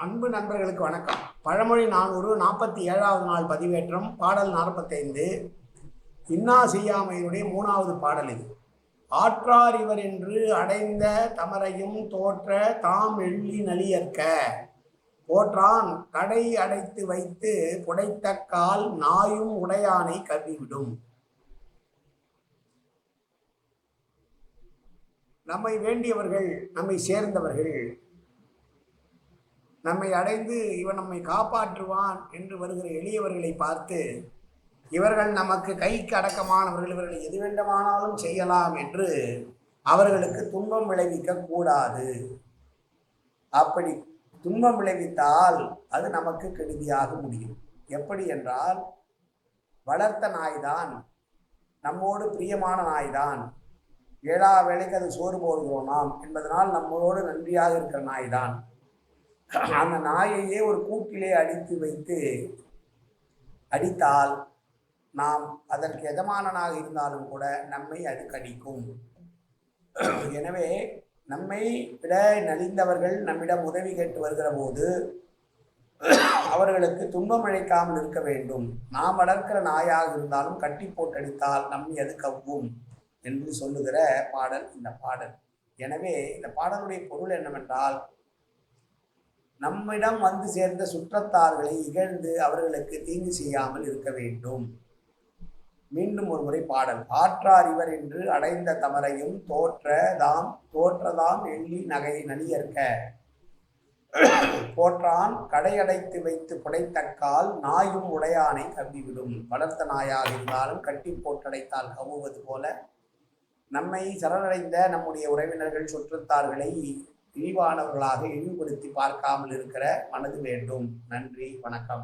அன்பு நண்பர்களுக்கு வணக்கம். பழமொழி நானூறு நாற்பத்தி ஏழாவது நாள் பதிவேற்றம் பாடல் நாற்பத்தைந்து. இன்னா செய்யாமையினுடைய மூணாவது பாடல் இது. ஆற்றார் இவர் என்று அடைந்த தமரையும் தோற்ற தாம் எள்ளி நலியற்க. போற்றான் கடை அடைத்து வைத்து புடைத்த கால் நாயும் உடையானை கவ்விவிடும். நம்மை வேண்டியவர்கள் நம்மை சேர்ந்தவர்கள் நம்மை அடைந்து இவன் நம்மை காப்பாற்றுவான் என்று வருகிற எளியவர்களை பார்த்து இவர்கள் நமக்கு கைக்கு அடக்கமானவர்கள் இவர்களை எது வேண்டுமானாலும் செய்யலாம் என்று அவர்களுக்கு துன்பம் விளைவிக்க கூடாது. அப்படி துன்பம் விளைவித்தால் அது நமக்கு கெடுதியாக முடியும். எப்படி என்றால் வளர்த்த நாய்தான் நம்மோடு பிரியமான நாய்தான் ஏழா வேலைக்கு அது சோறு போடுகிறோம் நாம் என்பதனால் நம்மளோடு நன்றியாக இருக்கிற நாய்தான். அந்த நாயையே ஒரு கூட்டிலே அடித்து வைத்து அடித்தால் நாம் அதற்கு எஜமானனாக இருந்தாலும் கூட நம்மை அது கடிக்கும் எனவே நம்மை விட நலிந்தவர்கள் நம்மிடம் உதவி கேட்டு வருகிற போது அவர்களுக்கு துன்பம் இழைக்காமல் இருக்க வேண்டும். நாம் வளர்க்கிற நாயாக இருந்தாலும் கட்டி போட்டடித்தால் நம்மை அது கவ்வும் என்று சொல்லுகிற பாடல் இந்த பாடல். எனவே இந்த பாடலுடைய பொருள் என்னவென்றால் நம்மிடம் வந்து சேர்ந்த சுற்றத்தார்களை இகழ்ந்து அவர்களுக்கு தீங்கு செய்யாமல் இருக்க வேண்டும். மீண்டும் ஒரு முறை பாடல். ஆற்றார் இவர் என்று அடைந்த தமரையும் தோற்ற தாம் தோற்றதாம் எள்ளி நகை நலியற்க போற்றான் கடையடைத்து வைத்து புடைத்தக்கால் நாயும் உடையானை கவ்விவிடும். வளர்த்த நாயாக இருந்தாலும் கட்டி போட்டடைத்தால் கவ்வுவது போல நம்மை சரணடைந்த நம்முடைய உறவினர்கள் சுற்றத்தார்களை இழிவானவர்களாக இழிவுபடுத்தி பார்க்காமல் இருக்கிற மனது வேண்டும். நன்றி வணக்கம்.